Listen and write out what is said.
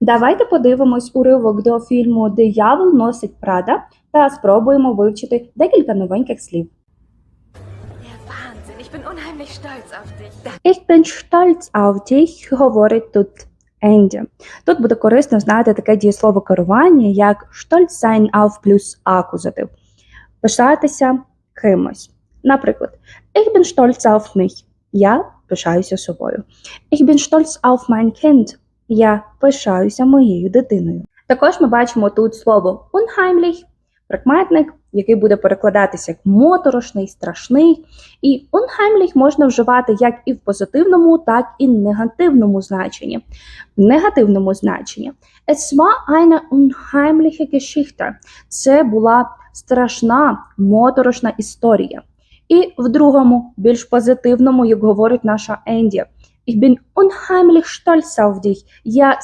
Давайте подивимось уривок до фільму Диявол носить Прада та спробуємо вивчити декілька новеньких слів. Der Wahnsinn, ich bin unheimlich stolz auf dich. Ich bin stolz auf dich, говорить тут Енді. Тут буде корисно знати таке дієслово керування, як stolz sein auf плюс акузатив. Пишатися кимось. Наприклад, Ich bin stolz auf mich. Я пишаюся собою. Ich bin stolz auf mein Kind. Я пишаюся моєю дитиною. Також ми бачимо тут слово unheimlich, прикметник, який буде перекладатися як моторошний, страшний. І unheimlich можна вживати як і в позитивному, так і в негативному значенні. В негативному значенні Es war eine unheimliche Geschichte. Це була страшна, моторошна історія. І в другому, більш позитивному, як говорить наша Енді, Ich bin unheimlich stolz auf dich. Я